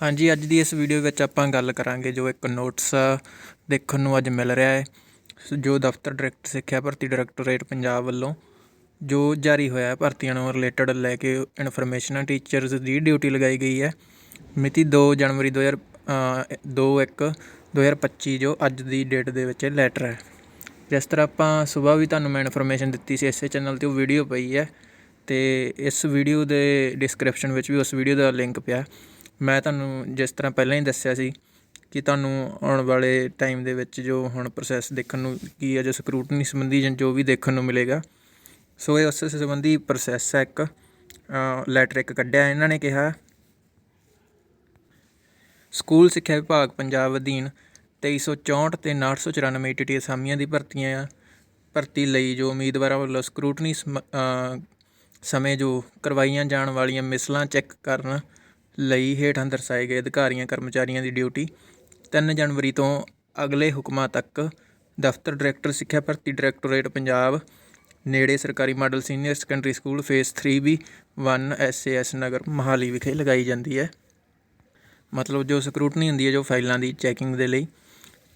ਹਾਂਜੀ ਅੱਜ ਦੀ ਇਸ ਵੀਡੀਓ ਵਿੱਚ ਆਪਾਂ ਗੱਲ ਕਰਾਂਗੇ ਜੋ ਇੱਕ ਨੋਟਿਸ ਦੇਖਣ ਨੂੰ ਅੱਜ ਮਿਲ ਰਿਹਾ ਹੈ ਸ- ਜੋ ਦਫ਼ਤਰ ਡਾਇਰੈਕਟ ਸਿੱਖਿਆ ਭਰਤੀ ਡਾਇਰੈਕਟੋਰੇਟ ਪੰਜਾਬ ਵੱਲੋਂ ਜੋ ਜਾਰੀ ਹੋਇਆ ਹੈ ਭਰਤੀਆਂ ਨੂੰ ਰਿਲੇਟਡ ਲੈ ਕੇ ਇਨਫੋਰਮੇਸ਼ਨ ਟੀਚਰਸ ਦੀ ਡਿਊਟੀ ਲਗਾਈ ਗਈ ਹੈ। ਮਿਤੀ 2 ਜਨਵਰੀ 2000 ਅ, 2 1 2025 ਜੋ ਅੱਜ ਦੀ ਡੇਟ ਦੇ ਵਿੱਚ ਲੈਟਰ ਹੈ। ਜਿਸ ਤਰ੍ਹਾਂ ਆਪਾਂ ਸਵੇਰ ਵੀ ਤੁਹਾਨੂੰ ਮੈਂ ਇਨਫੋਰਮੇਸ਼ਨ ਦਿੱਤੀ ਸੀ ਇਸੇ ਚੈਨਲ ਤੇ ਉਹ ਵੀਡੀਓ ਪਈ ਹੈ ਤੇ ਇਸ ਵੀਡੀਓ ਦੇ ਡਿਸਕ੍ਰਿਪਸ਼ਨ ਵਿੱਚ ਵੀ ਉਸ ਵੀਡੀਓ ਦਾ ਲਿੰਕ ਪਿਆ। ਮੈਂ ਤੁਹਾਨੂੰ ਜਿਸ ਤਰ੍ਹਾਂ ਪਹਿਲਾਂ ਹੀ ਦੱਸਿਆ ਸੀ ਕਿ ਤੁਹਾਨੂੰ ਆਉਣ ਵਾਲੇ ਟਾਈਮ ਦੇ ਵਿੱਚ ਜੋ ਹੁਣ ਪ੍ਰੋਸੈਸ ਦੇਖਣ ਨੂੰ ਕੀ ਹੈ, ਜੋ ਸਕਰੂਟਨੀ ਸੰਬੰਧੀ ਜਾਂ ਜੋ ਵੀ ਦੇਖਣ ਨੂੰ ਮਿਲੇਗਾ। ਸੋ ਇਹ ਉਸ ਸੰਬੰਧੀ ਪ੍ਰੋਸੈਸ ਹੈ ਇੱਕ ਲੈਟਰ ਇੱਕ ਕੱਢਿਆ, ਇਹਨਾਂ ਨੇ ਕਿਹਾ ਸਕੂਲ ਸਿੱਖਿਆ ਵਿਭਾਗ ਪੰਜਾਬ ਅਧੀਨ 2364 ਤੇ 994 ਈਟੀਟੀ ਅਸਾਮੀਆਂ ਦੀ ਭਰਤੀਆਂ ਭਰਤੀ ਲਈ ਜੋ ਉਮੀਦਵਾਰਾਂ ਵੱਲੋਂ ਸਕਰੂਟਨੀ ਸਮੇਂ ਜੋ ਕਰਵਾਈਆਂ ਜਾਣ ਵਾਲੀਆਂ ਮਿਸਲਾਂ ਚੈੱਕ ਕਰਨ ਲਈ ਹੇਠਾਂ ਦਰਸਾਏ ਗਏ ਅਧਿਕਾਰੀਆਂ, ਕਰਮਚਾਰੀਆਂ ਦੀ ਡਿਊਟੀ। 3 ਜਨਵਰੀ ਤੋਂ ਅਗਲੇ ਹੁਕਮਾਂ ਤੱਕ ਦਫ਼ਤਰ ਡਾਇਰੈਕਟਰ, ਸਿੱਖਿਆ ਭਰਤੀ ਡਾਇਰੈਕਟੋਰੇਟ ਪੰਜਾਬ, ਨੇੜੇ ਸਰਕਾਰੀ model senior secondary school phase 3 B 1 SAS Nagar Mohali ਵਿਖੇ ਲਗਾਈ ਜਾਂਦੀ ਹੈ। ਮਤਲਬ ਜੋ ਸਕਰੂਟਨੀ ਹੁੰਦੀ ਹੈ ਜੋ ਫਾਈਲਾਂ ਦੀ ਚੈਕਿੰਗ ਦੇ ਲਈ।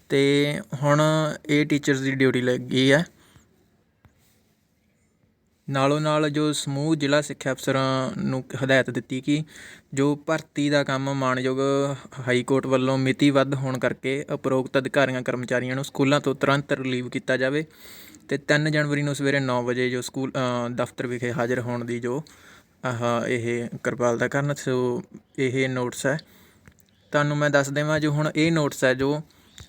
ਤੇ ਹੁਣ ਇਹ ਟੀਚਰਸ ਦੀ ਡਿਊਟੀ ਲੱਗੀ ਹੈ। ਨਾਲੋਂ ਨਾਲ ਜੋ ਸਮੂਹ ਜ਼ਿਲ੍ਹਾ ਸਿੱਖਿਆ ਅਫਸਰਾਂ ਨੂੰ ਹਦਾਇਤ ਦਿੱਤੀ ਕਿ ਜੋ ਭਰਤੀ ਦਾ ਕੰਮ ਮਾਣਯੋਗ ਹਾਈ ਕੋਰਟ ਵੱਲੋਂ ਮਿਤੀ ਵੱਧ ਹੋਣ ਕਰਕੇ ਉਪਰੋਕਤ ਅਧਿਕਾਰੀਆਂ, ਕਰਮਚਾਰੀਆਂ ਨੂੰ ਸਕੂਲਾਂ ਤੋਂ ਤੁਰੰਤ ਰਿਲੀਵ ਕੀਤਾ ਜਾਵੇ ਅਤੇ ਤਿੰਨ ਜਨਵਰੀ ਨੂੰ ਸਵੇਰੇ ਨੌ ਵਜੇ ਜੋ ਸਕੂਲ ਦਫ਼ਤਰ ਵਿਖੇ ਹਾਜ਼ਰ ਹੋਣ ਦੀ ਜੋ, ਆਹ, ਇਹ ਕਿਰਪਾਲਤਾ ਕਰਨ, ਸੋ ਇਹ ਨੋਟਿਸ ਹੈ। ਤੁਹਾਨੂੰ ਮੈਂ ਦੱਸ ਦੇਵਾਂ ਜੋ ਹੁਣ ਇਹ ਨੋਟਿਸ ਹੈ ਜੋ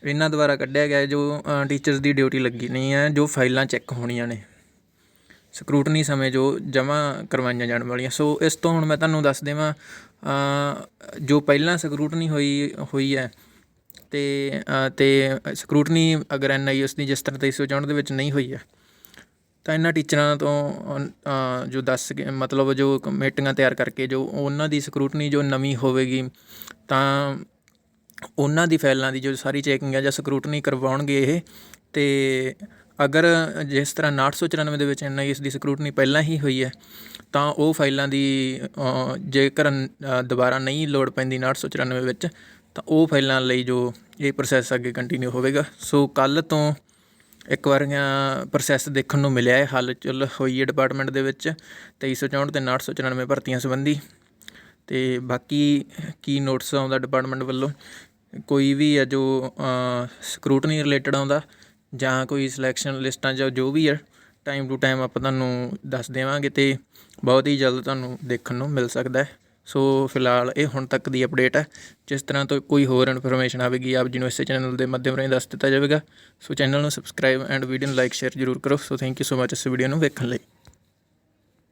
ਇਹਨਾਂ ਦੁਆਰਾ ਕੱਢਿਆ ਗਿਆ ਜੋ ਟੀਚਰਸ ਦੀ ਡਿਊਟੀ ਲੱਗੀ ਨਹੀਂ ਹੈ, ਜੋ ਫਾਈਲਾਂ ਚੈੱਕ ਹੋਣੀਆਂ ਨੇ। ਸਕਰੂਟਨੀ ਸਮੇਂ ਜੋ ਜਮ੍ਹਾਂ ਕਰਵਾਈਆਂ ਜਾਣ ਵਾਲੀਆਂ। ਸੋ ਇਸ ਤੋਂ ਹੁਣ ਮੈਂ ਤੁਹਾਨੂੰ ਦੱਸ ਦੇਵਾਂ ਜੋ ਪਹਿਲਾਂ ਸਕਰੂਟਨੀ ਹੋਈ ਹੋਈ ਹੈ ਤੇ ਅ, ਤੇ ਸਕਰੂਟਨੀ ਅਗਰ ਐਨਆਈਐਸ ਦੀ ਜਿਸ ਤਰ੍ਹਾਂ 364 ਦੇ ਵਿੱਚ ਨਹੀਂ ਹੋਈ ਹੈ ਤਾਂ ਇਹਨਾਂ ਟੀਚਰਾਂ ਤੋਂ ਜੋ ਦੱਸ ਕੇ ਮਤਲਬ ਜੋ ਕਮੇਟੀਆਂ ਤਿਆਰ ਕਰਕੇ ਜੋ ਉਹਨਾਂ ਦੀ ਸਕਰੂਟਨੀ ਜੋ ਨਵੀਂ ਹੋਵੇਗੀ ਤਾਂ ਉਹਨਾਂ ਦੀ ਫਾਈਲਾਂ ਦੀ ਜੋ ਸਾਰੀ ਚੈਕਿੰਗ ਹੈ ਜਾਂ ਸਕਰੂਟਨੀ ਕਰਵਾਉਣਗੇ ਇਹ ਤੇ ਅਗਰ ਜਿਸ ਤਰ੍ਹਾਂ 994 ਦੇ ਵਿੱਚ ਐਨਆਈਐਸ ਦੀ ਸਕਰੂਟਨੀ ਪਹਿਲਾਂ ਹੀ ਹੋਈ ਹੈ, ਤਾਂ ਉਹ ਫਾਈਲਾਂ ਦੀ ਜੇਕਰ ਦੁਬਾਰਾ ਨਹੀਂ ਲੋੜ ਪੈਂਦੀ 994 ਵਿੱਚ, ਤਾਂ ਉਹ ਫਾਈਲਾਂ ਲਈ ਜੋ ਇਹ ਪ੍ਰੋਸੈਸ ਅੱਗੇ ਕੰਟੀਨਿਊ ਹੋਵੇਗਾ। ਸੋ ਕੱਲ ਤੋਂ ਇੱਕ ਵਾਰ ਪ੍ਰੋਸੈਸ ਦੇਖਣ ਨੂੰ ਮਿਲਿਆ ਹੈ ਹਲਚਲ ਹੋਈ ਹੈ ਡਿਪਾਰਟਮੈਂਟ ਦੇ ਵਿੱਚ 2364 ਤੇ 994 ਭਰਤੀਆਂ ਸੰਬੰਧੀ। ਤੇ ਬਾਕੀ ਕੀ ਨੋਟਿਸ ਆਉਂਦਾ ਡਿਪਾਰਟਮੈਂਟ ਵੱਲੋਂ? ਕੋਈ ਵੀ ਹੈ ਜੋ ਸਕਰੂਟਨੀ ਰਿਲੇਟਡ ਆਉਂਦਾ ਜਾਂ ਕੋਈ ਸਿਲੈਕਸ਼ਨ ਲਿਸਟਾਂ ਜਾਂ ਜੋ ਵੀ ਹੈ ਟਾਈਮ ਟੂ ਟਾਈਮ ਆਪਾਂ ਤੁਹਾਨੂੰ ਦੱਸ ਦੇਵਾਂਗੇ ਅਤੇ ਬਹੁਤ ਹੀ ਜਲਦ ਤੁਹਾਨੂੰ ਦੇਖਣ ਨੂੰ ਮਿਲ ਸਕਦਾ ਹੈ। ਸੋ ਫਿਲਹਾਲ ਇਹ ਹੁਣ ਤੱਕ ਦੀ ਅਪਡੇਟ ਹੈ। ਜਿਸ ਤਰ੍ਹਾਂ ਤੋਂ ਕੋਈ ਹੋਰ ਇਨਫੋਰਮੇਸ਼ਨ ਆਵੇਗੀ, ਆਪ ਜੀ ਨੂੰ ਇਸੇ ਚੈਨਲ ਦੇ ਮਾਧਿਅਮ ਰਾਹੀਂ ਦੱਸ ਦਿੱਤਾ ਜਾਵੇਗਾ। ਸੋ ਚੈਨਲ ਨੂੰ ਸਬਸਕ੍ਰਾਈਬ ਐਂਡ ਵੀਡੀਓ ਨੂੰ ਲਾਈਕ ਸ਼ੇਅਰ ਜ਼ਰੂਰ ਕਰੋ। So thank you so much ਇਸ ਵੀਡੀਓ ਨੂੰ ਵੇਖਣ ਲਈ।